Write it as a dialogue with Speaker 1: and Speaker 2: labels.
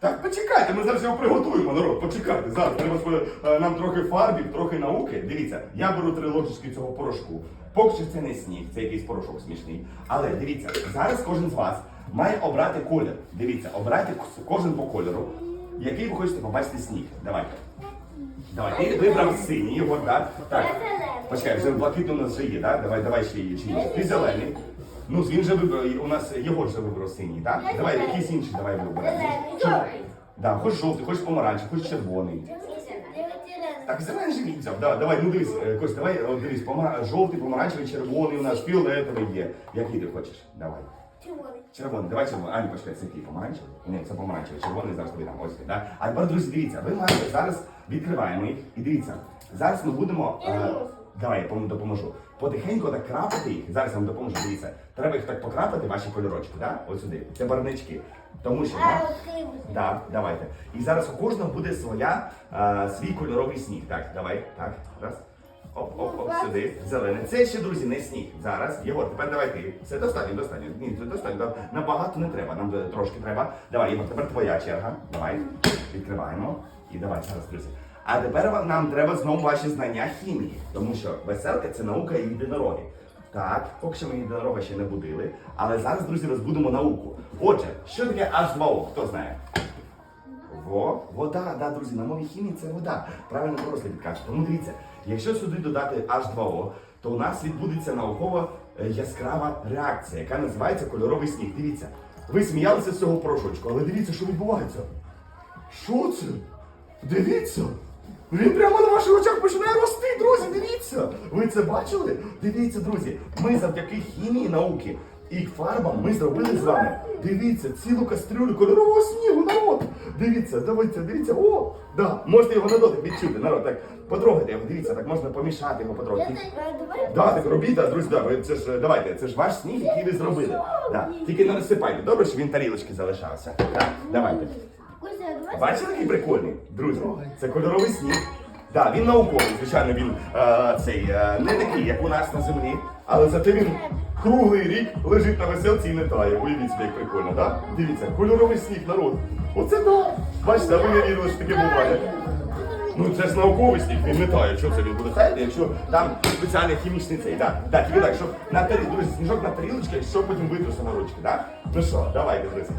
Speaker 1: Так, почекайте, ми зараз його приготуємо, народ. Почекайте. Зараз треба спо- е, нам трохи фарбів, трохи науки. Дивіться, я беру три ложечки цього порошку. Поки що це не сніг, це якийсь порошок смішний. Але дивіться, зараз кожен з вас має обрати колір. Дивіться, обирайте кожен по кольору, який ви хочете побачити сніг. Давайте. Давай, ти вибрав синій, от, так? Так. Почекай, вже блакитний у нас вже є, так? Давай, давай ще є. Чи є? Ти зелений. Ну, він вже вибрав, у нас його вже вибрав синій, так? Давай якийсь інший, давай виберемо.
Speaker 2: Жовтий.
Speaker 1: Да, хоч жовтий, хоч помаранчевий, хоч червоний. Так, зелений же він взяв. Да, давай, ну дивись, е, Кость, давай, дивись, пома... жовтий, помаранчевий, червоний у нас, фіолетовий є. Який ти хочеш? Давай. Червоний, давай червоний. А, ні, почекай, це який помаранчевий? Ні, це помаранчевий, червоний зараз тобі дам. Ось, да? А тепер, друзі, дивіться, ви маєте зараз відкриваємо їх і дивіться. Зараз ми будемо.
Speaker 2: Я
Speaker 1: е. Давай, я вам допоможу. Потихеньку так крапати їх. Зараз я вам допоможу. Дивіться. Треба їх так покрапати, ваші кольорочки, да? Ось сюди. Це барвнички. Тому що. да? Так, давайте. І зараз у кожного буде своя, а, свій кольоровий сніг. Так, давай, так, раз. Оп, оп, оп, сюди. Зелений. Це ще, друзі, не сніг. Зараз. Єгор, тепер давай ти. Все достатньо, достатньо. Ні, це достатньо. Набагато не треба. Нам е, трошки треба. Давай, Єгор, тепер твоя черга. Давай. Відкриваємо. І давай зараз, друзі. А тепер нам треба знову ваші знання хімії, тому що веселка це наука єдинороги. Так, поки що ми єдинорога ще не будили, але зараз, друзі, розбудемо науку. Отже, що таке H2O? Хто знає? Во, вода, да, друзі, на мові хімії це вода. Правильно дорослі підкажуть. Тому дивіться, якщо сюди додати H2O, то у нас відбудеться наукова е, яскрава реакція, яка називається кольоровий сніг. Дивіться, ви сміялися з цього порошочку, але дивіться, що відбувається. Що це? Дивіться! Він прямо на ваших очах починає рости, друзі, дивіться! Ви це бачили? Дивіться, друзі, ми завдяки хімії науки і фарбам ми зробили з вами. Дивіться, цілу кастрюлю кольорового снігу, народ! Дивіться, дивіться, дивіться, о! Да, можете його на дотик відчути, народ, так, потрогайте його, дивіться, так можна помішати його потрохи. Да, так робіть, друзі, да, ви це ж давайте, це ж ваш сніг, який ви зробили. Да. Тільки не розсипайте, добре, що він тарілочки залишався. Так, давайте. Бачите, який прикольний, друзі? Це кольоровий сніг. Так, він науковий, звичайно, він е, цей е, не такий, як у нас на землі, але зате він круглий рік лежить на веселці і не тає. Уявіть собі, як прикольно, так? Дивіться, кольоровий сніг, народ. Оце так. Бачите, а ви не вірили, що таке буває. Ну це ж науковий сніг, він не тає. Що це він буде таяти, якщо там спеціальний хімічний цей. Так, так, тільки так, щоб на тарі, друзі, сніжок на тарілочці, щоб потім витрусив на ручки, так? Ну що, давайте, друзі.